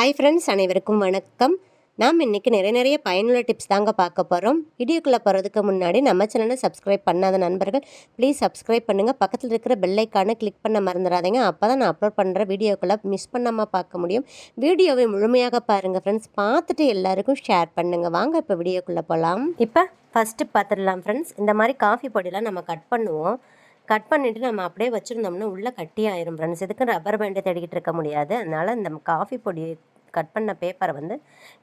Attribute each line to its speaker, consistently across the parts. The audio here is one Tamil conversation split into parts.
Speaker 1: ஹாய் ஃப்ரெண்ட்ஸ் அனைவருக்கும் வணக்கம். நாம் இன்றைக்கி நிறைய நிறைய பயனுள்ள டிப்ஸ் தாங்க பார்க்க போகிறோம் வீடியோக்குள்ளே போகிறதுக்கு முன்னாடி நம்ம சேனலை சப்ஸ்கிரைப் பண்ணாத நண்பர்கள் ப்ளீஸ் சப்ஸ்கிரைப் பண்ணுங்கள் பக்கத்தில் இருக்கிற பெல்லைக்கான கிளிக் பண்ண மறந்துடாதீங்க. அப்போ தான் நான் அப்லோட் பண்ணுற வீடியோக்குள்ளே மிஸ் பண்ணாமல் பார்க்க முடியும். வீடியோவை முழுமையாக பாருங்கள் ஃப்ரெண்ட்ஸ் பார்த்துட்டு எல்லாருக்கும் ஷேர் பண்ணுங்கள் வாங்க இப்போ வீடியோக்குள்ளே போகலாம் இப்போ ஃபஸ்ட்டு பார்த்துடலாம் ஃப்ரெண்ட்ஸ் இந்த மாதிரி காஃபி பொடியெலாம் நம்ம கட் பண்ணுவோம். கட் பண்ணிவிட்டு நம்ம அப்படியே வச்சுருந்தோம்னா உள்ளே கட்டி ஆயிரும் ஃப்ரெண்ட்ஸ் இதுக்கு ரப்பர் பேண்டை தேடிக்கிட்டு இருக்க முடியாது. அதனால் இந்த காஃபி பொடி கட் பண்ண பேப்பரை வந்து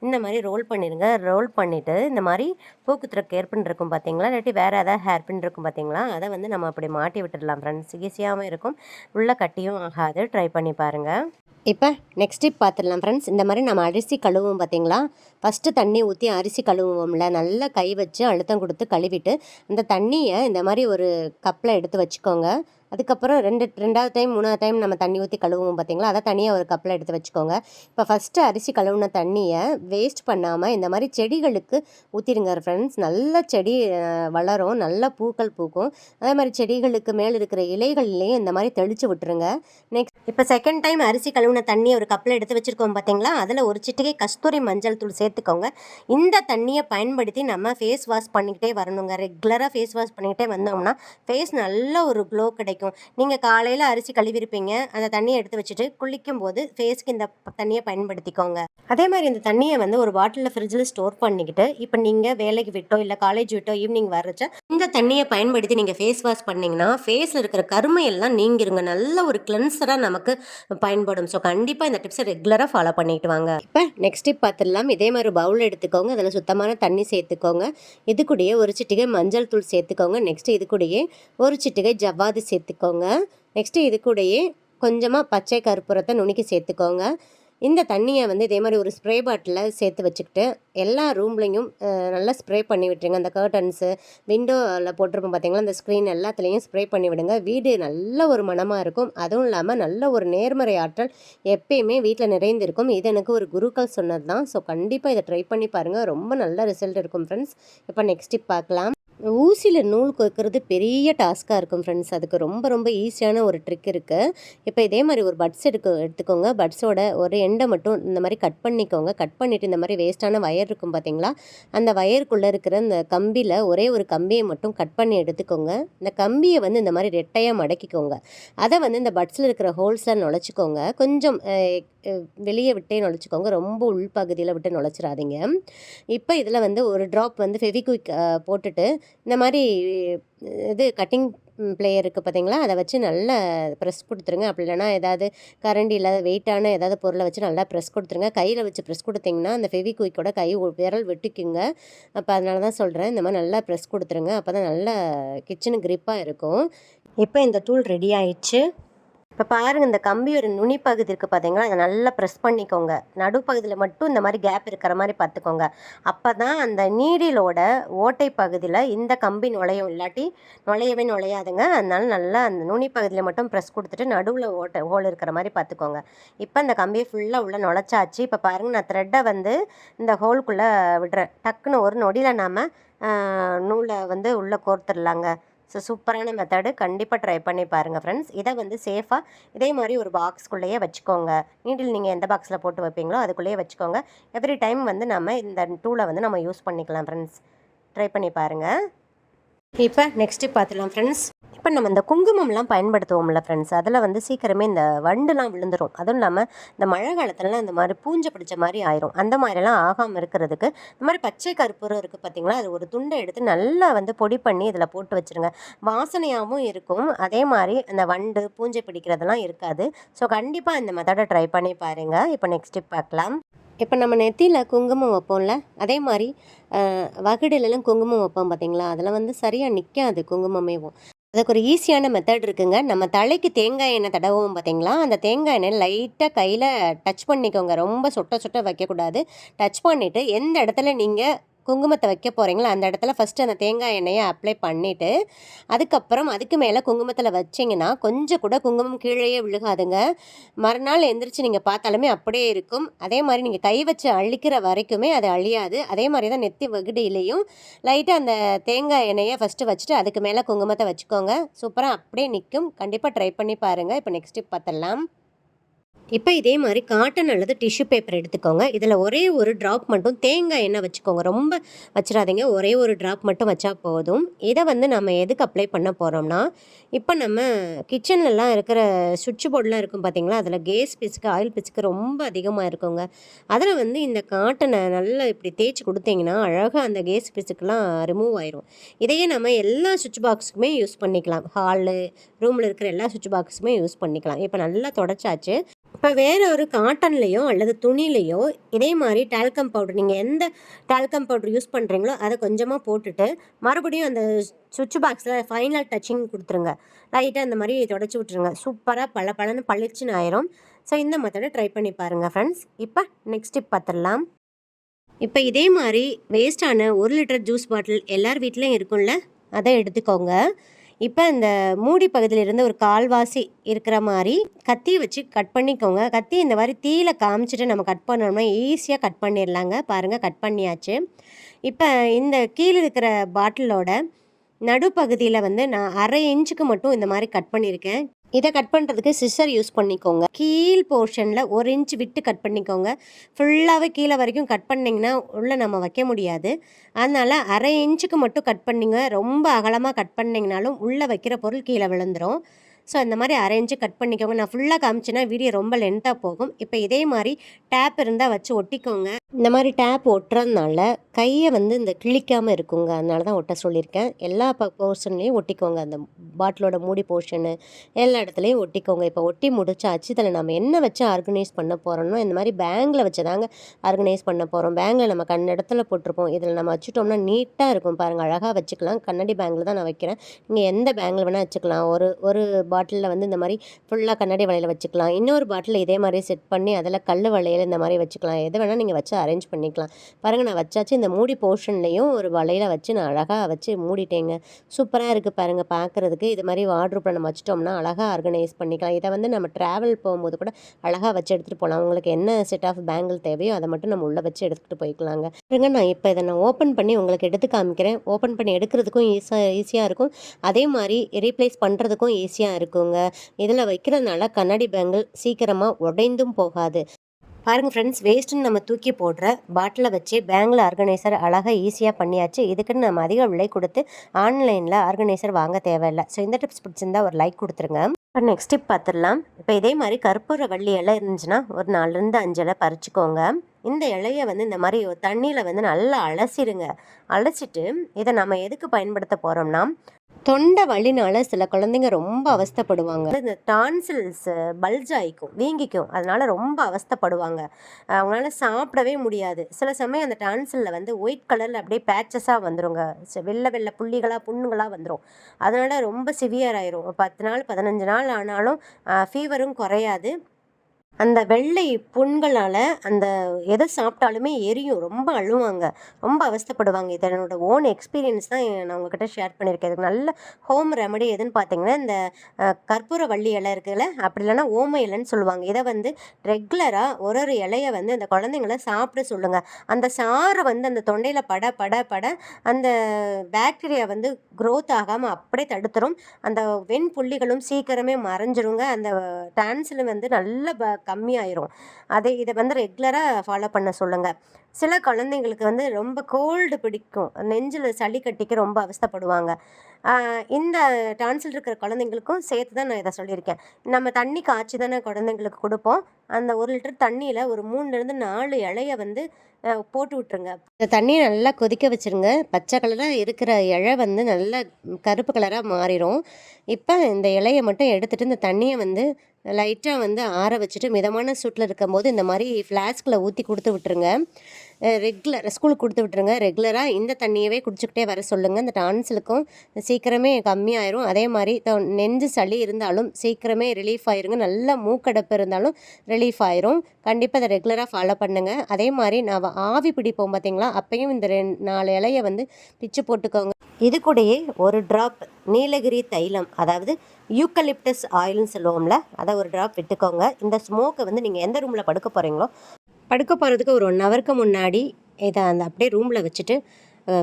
Speaker 1: இந்த மாதிரி ரோல் பண்ணிடுங்க ரோல் பண்ணிவிட்டு இந்த மாதிரி பூக்குத்துற கேர்பின் இருக்கும் பார்த்தீங்களா இல்லாட்டி வேறு ஏதாவது ஹேர் பின் இருக்கும் பார்த்தீங்களா அதை வந்து நம்ம அப்படி மாட்டி விட்டுடலாம் ஃப்ரெண்ட்ஸ் ஈஸியாகவும் இருக்கும். உள்ளே கட்டியும் ஆகாது. ட்ரை பண்ணி பாருங்கள் இப்போ நெக்ஸ்ட் டிப் பார்த்துடலாம் ஃப்ரெண்ட்ஸ் இந்த மாதிரி நம்ம அரிசி கழுவுவோம் பார்த்தீங்களா ஃபஸ்ட்டு தண்ணி ஊற்றி அரிசி கழுவுவோம்ல. நல்லா கை வச்சு அழுத்தம் கொடுத்து கழுவிட்டு அந்த தண்ணியை இந்த மாதிரி ஒரு கப்பில் எடுத்து வச்சுக்கோங்க. அதுக்கப்புறம் ரெண்டு ரெண்டாவது டைம் மூணாவது டைம் நம்ம தண்ணி ஊற்றி கழுவுவோம் பார்த்தீங்களா அதை தனியாக ஒரு கப்பில் எடுத்து வச்சுக்கோங்க. இப்போ ஃபஸ்ட்டு அரிசி கழுவுன தண்ணியை வேஸ்ட் பண்ணாமல் இந்த மாதிரி செடிகளுக்கு ஊற்றிடுங்க ஃப்ரெண்ட்ஸ் நல்ல செடி வளரும். நல்ல பூக்கள் பூக்கும். அதே மாதிரி செடிகளுக்கு மேலே இருக்கிற இலைகள்லேயும் இந்த மாதிரி தெளித்து விட்டுருங்க. நெக்ஸ்ட் இப்போ செகண்ட் டைம் அரிசி கழுவுன தண்ணியை ஒரு கப்பில் எடுத்து வச்சுருக்கோம் பார்த்தீங்களா அதில் ஒரு சிட்டிகை கஸ்தூரி மஞ்சள் தூள் சேர்த்துக்கோங்க. இந்த தண்ணியை பயன்படுத்தி நம்ம ஃபேஸ் வாஷ் பண்ணிக்கிட்டே வரணுங்க. ரெகுலராக ஃபேஸ் வாஷ் பண்ணிக்கிட்டே வந்தோம்னா ஃபேஸ் நல்ல ஒரு க்ளோ கிடைக்கும். கிடைக்கும். நீங்கள் காலையில் அரிசி கழுவிருப்பீங்க. அந்த தண்ணியை எடுத்து வச்சுட்டு குளிக்கும் போது ஃபேஸ்க்கு இந்த தண்ணியை பயன்படுத்திக்கோங்க. அதே மாதிரி இந்த தண்ணியை வந்து ஒரு பாட்டிலில் ஃப்ரிட்ஜில் ஸ்டோர் பண்ணிக்கிட்டு இப்போ நீங்கள் வேலைக்கு விட்டோ இல்லை காலேஜ் விட்டோ ஈவினிங் வரச்ச இந்த தண்ணியை பயன்படுத்தி நீங்கள் ஃபேஸ் வாஷ் பண்ணிங்கன்னா ஃபேஸில் இருக்கிற கருமையெல்லாம் நீங்கிருங்க. நல்ல ஒரு கிளென்சராக நமக்கு பயன்படும். ஸோ கண்டிப்பாக இந்த டிப்ஸை ரெகுலராக ஃபாலோ பண்ணிட்டு வாங்க. இப்போ நெக்ஸ்ட் டிப் பார்த்துடலாம் இதே மாதிரி பவுல் எடுத்துக்கோங்க. அதில் சுத்தமான தண்ணி சேர்த்துக்கோங்க. இது கூடயே ஒரு சிட்டிகை மஞ்சள் தூள் சேர்த்துக்கோங்க. நெக்ஸ்ட் இது கூடயே ஒரு சிட்டிகை ஜவ்வாது சேர்த்து சேர்த்துக்கோங்க. நெக்ஸ்ட்டு இது கூடயே கொஞ்சமாக பச்சை கற்பூரத்தை நுணுக்கி சேர்த்துக்கோங்க. இந்த தண்ணியை வந்து இதே மாதிரி ஒரு ஸ்ப்ரே பாட்டிலில் சேர்த்து வச்சுக்கிட்டு எல்லா ரூம்லேயும் நல்லா ஸ்ப்ரே பண்ணி விட்டுருங்க. அந்த கர்டன்ஸு விண்டோவில் போட்டிருப்போம் பார்த்தீங்களா அந்த ஸ்க்ரீன் எல்லாத்துலேயும் ஸ்ப்ரே பண்ணி விடுங்க. வீடு நல்ல ஒரு மனமாக இருக்கும். அதுவும் இல்லாமல் நல்ல ஒரு நேர்மறை ஆற்றல் எப்பயுமே வீட்டில் நிறைந்திருக்கும். இது எனக்கு ஒரு குருக்கள் சொன்னது தான் ஸோ கண்டிப்பாக இதை ட்ரை பண்ணி பாருங்கள் ரொம்ப நல்ல ரிசல்ட் இருக்கும் ஃப்ரெண்ட்ஸ் இப்போ நெக்ஸ்ட் டிப் பார்க்கலாம். ஊசியில் நூல் கோர்க்கறது பெரிய டாஸ்க்காக இருக்கும் ஃப்ரெண்ட்ஸ் அதுக்கு ரொம்ப ரொம்ப ஈஸியான ஒரு ட்ரிக் இருக்குது இப்போ இதே மாதிரி ஒரு பட்ஸ் எடுக்க எடுத்துக்கோங்க. பட்ஸோட ஒரு எண்டை மட்டும் இந்த மாதிரி கட் பண்ணிக்கோங்க. கட் பண்ணிவிட்டு இந்த மாதிரி வேஸ்ட்டான வயர் இருக்கும் பார்த்தீங்களா அந்த வயருக்குள்ளே இருக்கிற இந்த கம்பியில் ஒரே ஒரு கம்பியை மட்டும் கட் பண்ணி எடுத்துக்கோங்க. இந்த கம்பியை வந்து இந்த மாதிரி ரெட்டையாக மடக்கிக்கோங்க. அதை வந்து இந்த பட்ஸில் இருக்கிற ஹோல்ஸில் நுழைச்சிக்கோங்க. கொஞ்சம் வெளியே விட்டே நுழைச்சிக்கோங்க. ரொம்ப உள்பகுதியில் விட்டு நுழைச்சிடாதீங்க. இப்போ இதில் வந்து ஒரு ட்ராப் வந்து ஃபெவிக்விக் போட்டுட்டு இந்த மாதிரி இது கட்டிங் பிளேயர் இருக்குது பார்த்தீங்களா அதை வச்சு நல்லா ப்ரெஸ் கொடுத்துருங்க. அப்படி இல்லைனா ஏதாவது கரண்டி இல்லாத வெயிட்டான ஏதாவது பொருளை வச்சு நல்லா ப்ரெஸ் கொடுத்துருங்க. கையில் வச்சு ப்ரெஸ் கொடுத்தீங்கன்னா அந்த ஃபெவிக்விக்கோட கை விரல் வெட்டிக்குங்க. அப்போ அதனால தான் சொல்கிறேன் இந்த மாதிரி நல்லா ப்ரெஸ் கொடுத்துருங்க. அப்போ தான் நல்லா கிச்சனு க்ரிப்பாக இருக்கும். இப்போ இந்த தூள் ரெடி ஆயிடுச்சு. இப்போ பாருங்கள் இந்த கம்பியோட நுனி பகுதி இருக்குது பார்த்தீங்களா அதை நல்லா ப்ரெஸ் பண்ணிக்கோங்க. நடுப்பகுதியில் மட்டும் இந்த மாதிரி கேப் இருக்கிற மாதிரி பார்த்துக்கோங்க அப்போ தான் அந்த நீடிலோட ஓட்டை பகுதியில் இந்த கம்பி நுழையும். இல்லாட்டி நுழையவே நுழையாதுங்க. அதனால நல்லா அந்த நுனி பகுதியில் மட்டும் ப்ரெஸ் கொடுத்துட்டு நடுவில் ஓட்டை ஹோல் இருக்கிற மாதிரி பார்த்துக்கோங்க இப்போ அந்த கம்பியை ஃபுல்லாக உள்ளே நுழைச்சாச்சு. இப்போ பாருங்கள் நான் த்ரெட்டை வந்து இந்த ஹோல்குள்ளே விடுறேன். டக்குன்னு ஒரு நொடியில் நாம் நூலை வந்து உள்ளே கோர்த்துடலாங்க. ஸோ சூப்பரான மெத்தடு கண்டிப்பாக ட்ரை பண்ணி பாருங்கள் ஃப்ரெண்ட்ஸ் இதை வந்து சேஃபாக இதே மாதிரி ஒரு பாக்ஸ்குள்ளேயே வச்சுக்கோங்க. நீடில் நீங்கள் எந்த பாக்ஸில் போட்டு வைப்பீங்களோ அதுக்குள்ளேயே வச்சுக்கோங்க. எவ்ரி டைம் வந்து நம்ம இந்த டூலை வந்து நம்ம யூஸ் பண்ணிக்கலாம் ஃப்ரெண்ட்ஸ் ட்ரை பண்ணி பாருங்கள் இப்போ நெக்ஸ்ட்டு பார்த்துலாம் ஃப்ரெண்ட்ஸ் இப்போ நம்ம இந்த குங்குமம்லாம் பயன்படுத்துவோம்ல ஃப்ரெண்ட்ஸ் அதில் வந்து சீக்கிரமே இந்த வண்டுலாம் விழுந்துடும் அதுவும் இல்லாமல் இந்த மழை காலத்துலலாம் இந்த மாதிரி பூஞ்சை பிடிச்ச மாதிரி ஆயிரும். அந்த மாதிரிலாம் ஆகாமல் இருக்கிறதுக்கு இந்த மாதிரி பச்சை கருப்பூரம் இருக்குது பார்த்தீங்களா அது ஒரு துண்டை எடுத்து நல்லா வந்து பொடி பண்ணி இதில் போட்டு வச்சுருங்க. வாசனையாகவும் இருக்கும். அதே மாதிரி அந்த வண்டு பூஞ்சை பிடிக்கிறதெல்லாம் இருக்காது. ஸோ கண்டிப்பாக இந்த மெத்தடை ட்ரை பண்ணி பாருங்கள் இப்போ நெக்ஸ்ட் பார்க்கலாம். இப்போ நம்ம நெத்தியில் குங்குமம் வைப்போம்ல அதே மாதிரி வகுடிலலாம் குங்குமம் வைப்போம் பார்த்தீங்களா? அதில் வந்து சரியாக நிற்காது குங்குமமேவும் அதுக்கு ஒரு ஈஸியான மெத்தட் இருக்குங்க. நம்ம தலைக்கு தேங்காய் எண்ணெய் தடவும் பார்த்தீங்களா? அந்த தேங்காய் எண்ணெய் லைட்டாக கையில் டச் பண்ணிக்கோங்க. ரொம்ப சொட்ட சொட்ட வைக்கக்கூடாது. டச் பண்ணிவிட்டு எந்த இடத்துல நீங்கள் குங்குமத்தை வைக்க போகிறீங்களோ அந்த இடத்துல ஃபஸ்ட்டு அந்த தேங்காய் எண்ணெயை அப்ளை பண்ணிவிட்டு அதுக்கப்புறம் அதுக்கு மேலே குங்குமத்தில் வச்சிங்கன்னா கொஞ்சம் கூட குங்குமம் கீழேயே விழுகாதுங்க. மறுநாள் எந்திரிச்சு நீங்கள் பார்த்தாலுமே அப்படியே இருக்கும். அதே மாதிரி நீங்கள் கை வச்சு அழிக்கிற வரைக்குமே அது அழியாது. அதே மாதிரி தான் நெத்தி வகுடியிலையும் லைட்டாக அந்த தேங்காய் எண்ணெயை ஃபஸ்ட்டு வச்சுட்டு அதுக்கு மேலே குங்குமத்தை வச்சுக்கோங்க. சூப்பராக அப்படியே நிற்கும் கண்டிப்பாக ட்ரை பண்ணி பாருங்கள் இப்போ நெக்ஸ்ட் பார்த்துடலாம். இப்போ இதே மாதிரி காட்டன் அல்லது டிஷ்யூ பேப்பர் எடுத்துக்கோங்க. இதில் ஒரே ஒரு ட்ராப் மட்டும் தேங்காய் எண்ணெய் வச்சுக்கோங்க. ரொம்ப வச்சிடாதீங்க. ஒரே ஒரு ட்ராப் மட்டும் வச்சா போதும். இதை வந்து நம்ம எதுக்கு அப்ளை பண்ண போகிறோம்னா இப்போ நம்ம கிச்சன்லலாம் இருக்கிற சுவிட்ச் போர்டெலாம் இருக்கும் பார்த்தீங்களா அதில் கேஸ் பிசுக்கு ஆயில் பிசுக்கு ரொம்ப அதிகமாக இருக்குங்க. அதில் வந்து இந்த காட்டனை நல்லா இப்படி தேய்ச்சி கொடுத்தீங்கன்னா அழகாக அந்த கேஸ் பிசுக்கெலாம் ரிமூவ் ஆயிரும். இதையே நம்ம எல்லா சுவிட்ச் பாக்ஸுக்குமே யூஸ் பண்ணிக்கலாம். ஹாலு ரூமில் இருக்கிற எல்லா சுவிட்ச் பாக்ஸுமே யூஸ் பண்ணிக்கலாம். இப்போ நல்லா தொடச்சாச்சு. இப்போ வேற ஒரு காட்டன்லேயோ அல்லது துணிலேயோ இதே மாதிரி டால்கம் பவுடர் நீங்கள் எந்த டால்கம் பவுடர் யூஸ் பண்ணுறீங்களோ அதை கொஞ்சமாக போட்டுட்டு மறுபடியும் அந்த சுவிட்ச் பாக்ஸில் ஃபைனல் டச்சிங் கொடுத்துருங்க. லைட்டாக அந்த மாதிரி தொடச்சி விட்ருங்க சூப்பராக பல பலன்னு பளிச்சுன்னு ஆயிரும். ஸோ இந்த மெத்தடை ட்ரை பண்ணி பாருங்கள் ஃப்ரெண்ட்ஸ் இப்போ நெக்ஸ்ட் டிப் பார்த்துடலாம் இப்போ இதே மாதிரி வேஸ்டான ஒரு லிட்டர் ஜூஸ் பாட்டில் எல்லார் வீட்லேயும் இருக்கும்ல? அதை எடுத்துக்கோங்க. இப்போ இந்த மூடி பகுதியில் இருந்து ஒரு கால்வாசி இருக்கிற மாதிரி கத்தி வச்சு கட் பண்ணிக்கோங்க. கத்தி இந்த மாதிரி தீயில காமிச்சிட்டு நம்ம கட் பண்ணோம்னா ஈஸியாக கட் பண்ணிடலாங்க. பாருங்கள் கட் பண்ணியாச்சு. இப்போ இந்த கீழே இருக்கிற பாட்டிலோட நடுப்பகுதியில் வந்து நான் அரை இன்ச்சுக்கு மட்டும் இந்த மாதிரி கட் பண்ணியிருக்கேன். இதை கட் பண்ணுறதுக்கு சிஸ்ஸர் யூஸ் பண்ணிக்கோங்க. கீழ் போர்ஷனில் ஒரு இன்ச் விட்டு கட் பண்ணிக்கோங்க. ஃபுல்லாகவே கீழே வரைக்கும் கட் பண்ணிங்கன்னா உள்ளே நம்ம வைக்க முடியாது. அதனால் அரை இன்ச்சுக்கு மட்டும் கட் பண்ணிங்க ரொம்ப அகலமாக கட் பண்ணிங்கனாலும் உள்ளே வைக்கிற பொருள் கீழே விழுந்துடும் ஸோ இந்த மாதிரி அரைஞ்சு கட் பண்ணிக்கோங்க. நான் ஃபுல்லாக காமிச்சேன்னா வீடியோ ரொம்ப லென்த்தாக போகும். இப்போ இதே மாதிரி டேப் இருந்தால் வச்சு ஒட்டிக்கோங்க. இந்த மாதிரி டேப் ஒட்டுறதுனால கையை வந்து இந்த கிழிக்காமல் இருக்குங்க. அதனால தான் ஒட்ட சொல்லியிருக்கேன். எல்லா ப போர்ஷன்லேயும் ஒட்டிக்கோங்க. அந்த பாட்டிலோட மூடி போர்ஷனு எல்லா இடத்துலையும் ஒட்டிக்கோங்க. இப்போ ஒட்டி முடிச்சாச்சு. இதில் நம்ம என்ன வச்சு ஆர்கனைஸ் பண்ண போகிறோம்னா இந்த மாதிரி பேங்கில் வச்சு தாங்க ஆர்கனைஸ் பண்ண போகிறோம் பேங்கில் நம்ம கண் இடத்துல போட்டிருப்போம். இதில் நம்ம வச்சுட்டோம்னா நீட்டாக இருக்கும் பாருங்கள் அழகாக வச்சுக்கலாம். கண்ணாடி பேங்கில் தான் நான் வைக்கிறேன். நீங்கள் எந்த பேங்கில் வேணால் வச்சுக்கலாம். ஒரு ஒரு பா பாட்டிலில் வந்து இந்த மாதிரி ஃபுல்லாக கண்ணாடி வளையல் வச்சுக்கலாம். இன்னொரு பாட்டில் இதே மாதிரி செட் பண்ணி அதில் கல் வளையல் இந்த மாதிரி வச்சுக்கலாம். எது வேணால் நீங்கள் வச்சு அரேஞ்ச் பண்ணிக்கலாம். பாருங்கள் நான் வச்சாச்சு. இந்த மூடி போர்ஷன்லேயும் ஒரு வளையலை வச்சு நான் அழகாக வச்சு மூடிட்டேங்க. சூப்பராக இருக்குது பாருங்கள் பார்க்குறதுக்கு இது மாதிரி வார்ட்ரூப்பில் நம்ம வச்சிட்டோம்னா அழகாக ஆர்கனைஸ் பண்ணிக்கலாம். இதை வந்து நம்ம ட்ராவல் போகும்போது கூட அழகாக வச்சு எடுத்துகிட்டு போகலாம் உங்களுக்கு என்ன செட் ஆஃப் பேங்கிள் தேவையோ அதை மட்டும் நம்ம உள்ளே வச்சு எடுத்துகிட்டு போய்க்கலாங்க. பாருங்க நான் இப்போ இதை நான் ஓப்பன் பண்ணி உங்களுக்கு எடுத்து காமிக்கிறேன். ஓப்பன் பண்ணி எடுக்கிறதுக்கும் ஈஸியாக ஈஸியாக இருக்கும். அதே மாதிரி ரீப்ளேஸ் பண்ணுறதுக்கும் ஈஸியாக இருக்கும். இருக்குங்க இதில் வைக்கிறதுனால கண்ணாடி பேங்கிள் சீக்கிரமாக உடைந்தும் போகாது. பாருங்கள் ஃப்ரெண்ட்ஸ் வேஸ்ட்டுன்னு நம்ம தூக்கி போடுற பாட்டிலை வச்சு பேங்கில் ஆர்கனைசர் அழகாக ஈஸியாக பண்ணியாச்சு. இதுக்குன்னு நம்ம அதிக விலை கொடுத்து ஆன்லைனில் ஆர்கனைசர் வாங்க தேவையில்லை. ஸோ இந்த டிப்ஸ் பிடிச்சிருந்தா ஒரு லைக் கொடுத்துருங்க. இப்போ நெக்ஸ்ட் டிப் பார்த்துடலாம் இப்போ இதே மாதிரி கற்பூர வள்ளி இலை இருந்துச்சுன்னா ஒரு நாலுலேருந்து அஞ்சு இலை பறிச்சுக்கோங்க. இந்த இலையை வந்து இந்த மாதிரி தண்ணியில் வந்து நல்லா அலசிடுங்க அலசிட்டு இதை நம்ம எதுக்கு பயன்படுத்த போகிறோம்னா தொண்டை வலினால சில குழந்தைங்க ரொம்ப அவஸ்தைப்படுவாங்க. இந்த டான்சில்ஸ் பல்ஜ் ஆயிக்கும் வீங்கிக்கும் அதனால ரொம்ப அவஸ்தைப்படுவாங்க. அவங்களால சாப்பிடவே முடியாது. சில சமயம் அந்த டான்சிலில் வந்து ஒயிட் கலரில் அப்படியே பேச்சஸாக வந்துருங்க. வெள்ளை வெள்ளை புள்ளிகளாக புண்ணுகளாக வந்துடும் அதனால ரொம்ப சிவியர் ஆயிரும். பத்து நாள் பதினஞ்சு நாள் ஆனாலும் ஃபீவரும் குறையாது. அந்த வெள்ளை புண்களால் அந்த எதை சாப்பிட்டாலுமே எரியும். ரொம்ப அழுவாங்க. ரொம்ப அவஸ்தைப்படுவாங்க. இது என்னோட ஓன் எக்ஸ்பீரியன்ஸ் தான் நான் உங்ககிட்ட ஷேர் பண்ணியிருக்கேன். இதுக்கு நல்ல ஹோம் ரெமடி எதுன்னு பார்த்தீங்கன்னா இந்த கற்பூர வள்ளி இலை இருக்குல்ல அப்படி இல்லைன்னா ஓம இலைன்னு சொல்லுவாங்க. இதை வந்து ரெகுலராக ஒரு ஒரு இலையை வந்து அந்த குழந்தைங்கள சாப்பிட சொல்லுங்கள் அந்த சாறை வந்து அந்த தொண்டையில் பட பட பட அந்த பாக்டீரியா வந்து க்ரோத் ஆகாமல் அப்படியே தடுத்துரும். அந்த வெண் புள்ளிகளும் சீக்கிரமே மறைஞ்சிருங்க. அந்த டான்ஸில் வந்து நல்ல ப கம்மியாயிரும். அதை இதை வந்து ரெகுலராக ஃபாலோ பண்ண சொல்லுங்கள் சில குழந்தைங்களுக்கு வந்து ரொம்ப கோல்டு பிடிக்கும். நெஞ்சில் சளி கட்டிக்கு ரொம்ப அவஸ்தைப்படுவாங்க. இந்த டான்சில் இருக்கிற குழந்தைங்களுக்கும் சேர்த்து தான் நான் இதை சொல்லியிருக்கேன். நம்ம தண்ணி காய்ச்சி தானே குழந்தைங்களுக்கு கொடுப்போம். அந்த ஒரு லிட்டர் தண்ணியில் ஒரு மூணுலேருந்து நாலு இலைய வந்து போட்டு விட்டுருங்க. இந்த தண்ணியை நல்லா கொதிக்க வச்சுருங்க. பச்சை கலராக இருக்கிற இலை வந்து நல்லா கருப்பு கலராக மாறிடும் இப்போ இந்த இலையை மட்டும் எடுத்துகிட்டு இந்த தண்ணியை வந்து லைட்டாக வந்து ஆற வச்சுட்டு மிதமான சூட்டில் இருக்கும்போது இந்த மாதிரி ஃப்ளாஸ்கில் ஊற்றி கொடுத்து விட்டுருங்க. ரெகுலர் ஸ்கூலுக்கு கொடுத்து விட்டுருங்க. ரெகுலராக இந்த தண்ணியவே குடிச்சுக்கிட்டே வர சொல்லுங்கள் இந்த டான்ஸுக்கும் சீக்கிரமே கம்மியாயிரும். அதே மாதிரி நெஞ்சு சளி இருந்தாலும் சீக்கிரமே ரிலீஃப் ஆயிருங்க. நல்ல மூக்கடைப்பு இருந்தாலும் ரிலீஃப் ஆயிரும். கண்டிப்பாக அதை ரெகுலராக ஃபாலோ பண்ணுங்கள் அதே மாதிரி நான் ஆவி பிடிப்போம் பார்த்தீங்களா அப்பையும் இந்த ரெண்டு நாலு இலையை வந்து பிச்சு போட்டுக்கோங்க. இது கூடயே ஒரு ட்ராப் நீலகிரி தைலம் அதாவது யூக்கலிப்டஸ் ஆயில்னு சொல்லுவோம்ல அதை ஒரு ட்ராப் விட்டுக்கோங்க. இந்த ஸ்மோக்கை வந்து நீங்கள் எந்த ரூமில் படுக்க போகிறீங்களோ படுக்க போகிறதுக்கு ஒரு ஒன் ஹவருக்கு முன்னாடி இதை அந்த அப்படியே ரூமில் வச்சுட்டு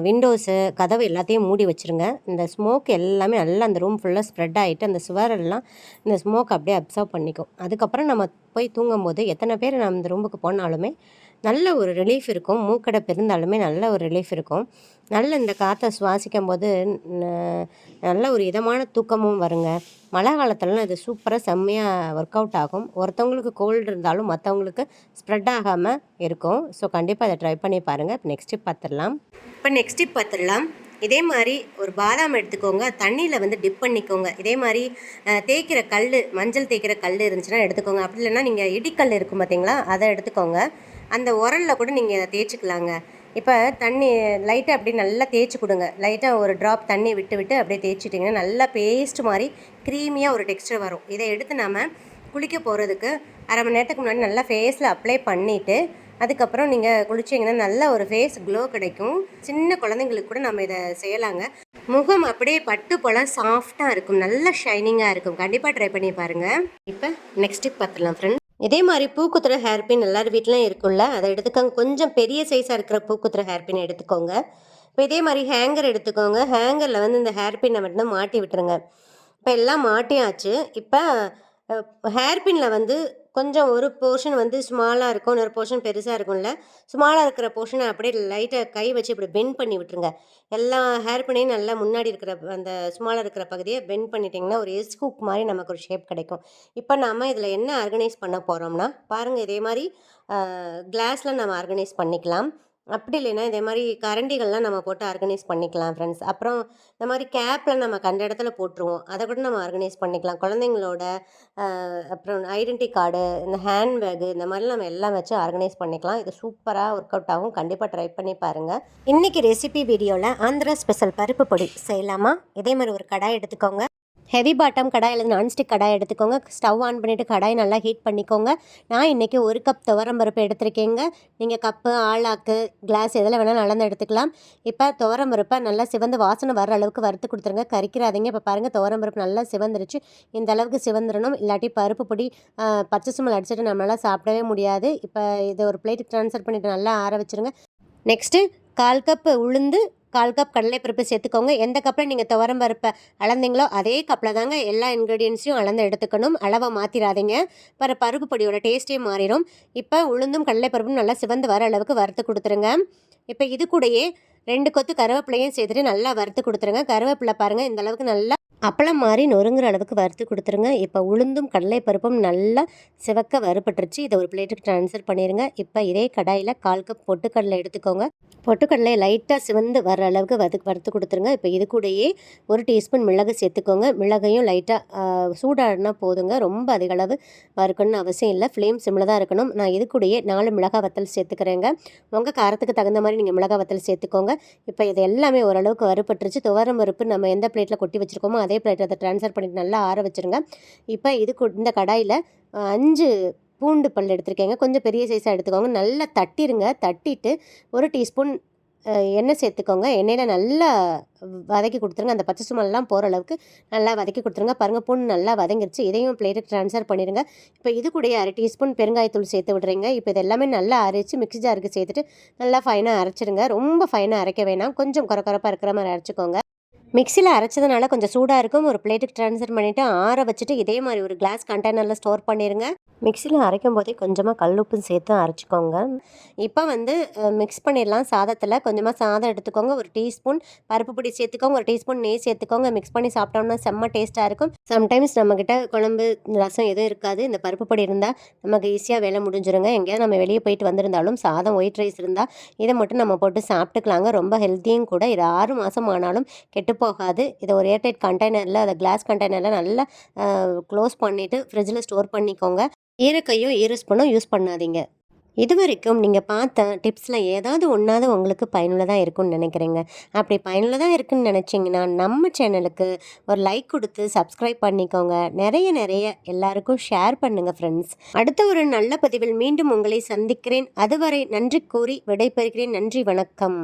Speaker 1: விண்டோஸு கதவு எல்லாத்தையும் மூடி வச்சுருங்க. இந்த ஸ்மோக் எல்லாமே நல்லா அந்த ரூம் ஃபுல்லாக ஸ்ப்ரெட் ஆகிட்டு அந்த சுவரெல்லாம் இந்த ஸ்மோக் அப்படியே அப்சர்வ் பண்ணிக்கும். அதுக்கப்புறம் நம்ம போய் தூங்கும்போது எத்தனை பேர் நம்ம இந்த ரூமுக்கு போனாலுமே நல்ல ஒரு ரிலீஃப் இருக்கும். மூக்கடைப்பு இருந்தாலுமே நல்ல ஒரு ரிலீஃப் இருக்கும். நல்ல இந்த காற்றை சுவாசிக்கும் போது நல்ல ஒரு இதமான தூக்கமும் வருங்க. மழை காலத்துலலாம் இது சூப்பராக செம்மையாக ஒர்க் அவுட் ஆகும். ஒருத்தவங்களுக்கு கோல்டு இருந்தாலும் மற்றவங்களுக்கு ஸ்ப்ரெட் ஆகாமல் இருக்கும். ஸோ கண்டிப்பாக அதை ட்ரை பண்ணி பாருங்கள் இப்போ நெக்ஸ்ட் டிப் பார்த்துடலாம் இப்போ நெக்ஸ்ட் டிப் பார்த்துடலாம் இதே மாதிரி ஒரு பாதாம் எடுத்துக்கோங்க. தண்ணியில் வந்து டிப் பண்ணிக்கோங்க. இதே மாதிரி தேய்க்கிற கல் மஞ்சள் தேய்க்கிற கல் இருந்துச்சுன்னா எடுத்துக்கோங்க. அப்படி இல்லைன்னா நீங்கள் இடிக்கல் இருக்கும் பார்த்தீங்களா அதை எடுத்துக்கோங்க. அந்த உரலில் கூட நீங்கள் தேய்ச்சிக்கலாங்க. இப்போ தண்ணி லைட்டாக அப்படியே நல்லா தேய்ச்சி கொடுங்க. லைட்டாக ஒரு ட்ராப் தண்ணி விட்டு விட்டு அப்படியே தேய்ச்சிட்டிங்கன்னா நல்லா பேஸ்ட் மாதிரி க்ரீமியாக ஒரு டெக்ஸ்டர் வரும். இதை எடுத்து நாம் குளிக்க போகிறதுக்கு அரை மணி நேரத்துக்கு முன்னாடி நல்லா ஃபேஸில் அப்ளை பண்ணிவிட்டு அதுக்கப்புறம் நீங்கள் குளிச்சிங்கன்னா நல்ல ஒரு ஃபேஸ் க்ளோ கிடைக்கும். சின்ன குழந்தைங்களுக்கு கூட நம்ம இதை செய்யலாங்க. முகம் அப்படியே பட்டு போல சாஃப்டாக இருக்கும். நல்ல ஷைனிங்காக இருக்கும். கண்டிப்பாக ட்ரை பண்ணி பாருங்கள் இப்போ நெக்ஸ்ட் பார்த்துலாம் ஃப்ரெண்ட் இதே மாதிரி பூக்குத்துற ஹேர் பின் எல்லாரும் வீட்லையும் இருக்கும்ல? அதை எடுத்துக்கோங்க. கொஞ்சம் பெரிய சைஸாக இருக்கிற பூக்குத்துற ஹேர் பின் எடுத்துக்கோங்க. இப்போ இதே மாதிரி ஹேங்கர் எடுத்துக்கோங்க. ஹேங்கரில் வந்து இந்த ஹேர்பின்னை மட்டும் மாட்டி விட்டுருங்க. இப்போ எல்லாம் மாட்டியாச்சு. இப்போ ஹேர்பின்ல வந்து கொஞ்சம் ஒரு போர்ஷன் வந்து ஸ்மாலாக இருக்கும் இன்னொரு போர்ஷன் பெருசாக இருக்கும்ல. ஸ்மாலாக இருக்கிற போர்ஷனை அப்படியே லைட்டாக கை வச்சு இப்படி பெண்ட் பண்ணி விட்டுருங்க. எல்லா ஹேர் பண்ணியும் நல்லா முன்னாடி இருக்கிற அந்த ஸ்மாலாக இருக்கிற பகுதியை பெண்ட் பண்ணிட்டிங்கன்னா ஒரு எஸ்கூப் மாதிரி நமக்கு ஒரு ஷேப் கிடைக்கும். இப்போ நாம் இதில் என்ன ஆர்கனைஸ் பண்ண போகிறோம்னா பாருங்கள் இதே மாதிரி கிளாஸில் நம்ம ஆர்கனைஸ் பண்ணிக்கலாம். அப்படி இல்லைன்னா இதே மாதிரி கரண்டிகள்லாம் நம்ம போட்டு ஆர்கனைஸ் பண்ணிக்கலாம் ஃப்ரெண்ட்ஸ் அப்புறம் இந்த மாதிரி கேப்பில் நம்ம கண்ட இடத்துல போட்டுருவோம். அதை கூட நம்ம ஆர்கனைஸ் பண்ணிக்கலாம். குழந்தைங்களோட அப்புறம் ஐடென்டி கார்டு இந்த ஹேண்ட் பேகு இந்த மாதிரிலாம் நம்ம எல்லாம் வச்சு ஆர்கனைஸ் பண்ணிக்கலாம். இது சூப்பராக ஒர்க் அவுட் ஆகும். கண்டிப்பாக ட்ரை பண்ணி பாருங்கள் இன்றைக்கி ரெசிபி வீடியோவில் ஆந்திரா ஸ்பெஷல் பருப்பு பொடி செய்யலாமா? இதே மாதிரி ஒரு கடாய் எடுத்துக்கோங்க. ஹெவி பாட்டம் கடாய் அல்லது நான்ஸ்டிக் கடாய் எடுத்துக்கோங்க. ஸ்டவ் ஆன் பண்ணிவிட்டு கடாய் நல்லா ஹீட் பண்ணிக்கோங்க. நான் இன்றைக்கி ஒரு கப் துவரம் பருப்பு எடுத்திருக்கேங்க. நீங்கள் கப்பு ஆளாக்கு கிளாஸ் எதில் வேணால் அளந்து எடுத்துக்கலாம். இப்போ துவரம் பருப்பை நல்லா சிவந்து வாசனை வர அளவுக்கு வறுத்து கொடுத்துருங்க. கறிக்கிறாதீங்க இப்போ பாருங்கள் துவரம் பருப்பு நல்லா சிவந்துருச்சு. இந்த அளவுக்கு சிவந்துடணும் இல்லாட்டி பருப்பு பொடி பச்சை சுமல் அடிச்சுட்டு நம்மளால் சாப்பிடவே முடியாது. இப்போ இதை ஒரு பிளேட்டுக்கு ட்ரான்ஸ்ஃபர் பண்ணிவிட்டு நல்லா ஆற வச்சுருங்க. நெக்ஸ்ட்டு கால் கப்பு உளுந்து கால் கப் கடலைப்பருப்பு சேர்த்துக்கோங்க. எந்த கப்பில் நீங்கள் துவரம் பருப்பை அளந்தீங்களோ அதே கப்பில் தாங்க எல்லா இன்க்ரீடியன்ஸையும் அளந்து எடுத்துக்கணும். அளவை மாற்றிடாதீங்க பர பருப்பு பொடியோட டேஸ்ட்டே மாறிடும் இப்போ உளுந்தும் கடலைப்பருப்பும் நல்லா சிவந்து வர அளவுக்கு வறுத்து கொடுத்துருங்க. இப்போ இது கூடயே ரெண்டு கொத்து கருவேப்பிலையும் சேர்த்துட்டு நல்லா வறுத்து கொடுத்துருங்க. கருவேப்பிலை பாருங்கள் இந்த அளவுக்கு நல்லா அப்பளம் மாதிரி நொறுங்குற அளவுக்கு வறுத்து கொடுத்துருங்க. இப்போ உளுந்தும் கடலை பருப்பும் நல்லா சிவக்க வறுபட்டுருச்சு. இதை ஒரு பிளேட்டுக்கு ட்ரான்ஸ்ஃபர் பண்ணிடுங்க இப்போ இதே கடாயில் கால் கப் பொட்டுக்கடலை எடுத்துக்கோங்க. பொட்டுக்கடலை லைட்டாக சிவந்து வர அளவுக்கு வறு வறுத்து கொடுத்துருங்க. இப்போ இது கூடயே ஒரு டீஸ்பூன் மிளகு சேர்த்துக்கோங்க. மிளகையும் லைட்டாக சூடாடினா போதுங்க. ரொம்ப அதிக அளவு வறுக்கணும்னு அவசியம் இல்லை. ஃப்ளேம் சிம்மில் தான் இருக்கணும். நான் இது கூடயே நாலு மிளகா வத்தல் சேர்த்துக்கிறேங்க. உங்கள் காரத்துக்கு தகுந்த மாதிரி நீங்கள் மிளகா வத்தல் சேர்த்துக்கோங்க. இப்போ இது எல்லாமே ஓரளவுக்கு வறுபட்டுருச்சு. துவரம் பருப்பு நம்ம எந்த பிளேட்டில் கொட்டி வச்சுருக்கோமோ அதே பிளேட்டில் அதை ட்ரான்ஸ்ஃபர் பண்ணிட்டு நல்லா ஆற வச்சுருங்க. இப்போ இது இந்த கடாயில் அஞ்சு பூண்டு பல் எடுத்துருக்கேங்க. கொஞ்சம் பெரிய சைஸாக எடுத்துக்கோங்க. நல்லா தட்டிடுங்க தட்டிட்டு ஒரு டீஸ்பூன் எண்ணெய் சேர்த்துக்கோங்க. எண்ணெயில் நல்லா வதக்கி கொடுத்துருங்க. அந்த பச்சை சுமல்லாம் போகிற அளவுக்கு நல்லா வதக்கி கொடுத்துருங்க. பாருங்கள் பூண்டு நல்லா வதங்கிருச்சு. இதையும் பிளேட்டுக்கு ட்ரான்ஸ்ஃபர் பண்ணிடுங்க இப்போ இது கூட அரை டீஸ்பூன் பெருங்காயத்தூள் சேர்த்து விடுறீங்க. இப்போ இது எல்லாமே நல்லா அரைச்சி மிக்ஸி ஜாருக்கு சேர்த்துட்டு நல்லா ஃபைனாக அரைச்சிடுங்க ரொம்ப ஃபைனாக அரைக்க வேணாம். கொஞ்சம் குறை குறப்பாக இருக்கிற மாதிரி அரைச்சிக்கோங்க. மிக்சியில் அரைச்சதுனால கொஞ்சம் சூடாக இருக்கும். ஒரு பிளேட்டுக்கு ட்ரான்ஸ்ஃபர் பண்ணிவிட்டு ஆற வச்சுட்டு இதே மாதிரி ஒரு கிளாஸ் கண்டெய்னரில் ஸ்டோர் பண்ணிடுங்க மிக்சியில் அரைக்கும் போதே கொஞ்சமாக கல் உப்பும் சேர்த்து அரைச்சிக்கோங்க. இப்போ வந்து மிக்ஸ் பண்ணிடலாம். சாதத்தில் கொஞ்சமாக சாதம் எடுத்துக்கோங்க. ஒரு டீஸ்பூன் பருப்பு பொடி சேர்த்துக்கோங்க. ஒரு டீஸ்பூன் நெய் சேர்த்துக்கோங்க. மிக்ஸ் பண்ணி சாப்பிட்டோம்னா செம்ம டேஸ்ட்டாக இருக்கும். சம்டைம்ஸ் நம்மக்கிட்ட குழம்பு ரசம் எதுவும் இருக்காது. இந்த பருப்பு பொடி இருந்தால் நமக்கு ஈஸியாக வேலை முடிஞ்சிருங்க. எங்கேயாவது நம்ம வெளியே போயிட்டு வந்திருந்தாலும் சாதம் ஒயிட் ரைஸ் இருந்தால் இதை மட்டும் நம்ம போட்டு சாப்பிட்டுக்கலாங்க. ரொம்ப ஹெல்த்தியும் கூட. இது ஆறு மாதம் ஆனாலும் கெட்டு போகாது. இதை ஒரு ஏர்டைட் கண்டெய்னரில் அதை கிளாஸ் கண்டெய்னரில் நல்லா க்ளோஸ் பண்ணிவிட்டு ஃப்ரிட்ஜில் ஸ்டோர் பண்ணிக்கோங்க. ஈரக்கையோ ஈரஸ்பூனோ யூஸ் பண்ணாதீங்க. இது வரைக்கும் நீங்கள் பார்த்த டிப்ஸில் ஏதாவது ஒன்றாவது உங்களுக்கு பயனுள்ளதாக இருக்கும்னு நினைக்கிறேங்க. அப்படி பயனுள்ளதாக இருக்குன்னு நினச்சிங்கன்னா நம்ம சேனலுக்கு ஒரு லைக் கொடுத்து சப்ஸ்கிரைப் பண்ணிக்கோங்க. நிறைய நிறைய எல்லாருக்கும் ஷேர் பண்ணுங்கள் ஃப்ரெண்ட்ஸ் அடுத்த ஒரு நல்ல பதிவில் மீண்டும் உங்களை சந்திக்கிறேன். அதுவரை நன்றி கூறி விடைபெறுகிறேன். நன்றி வணக்கம்.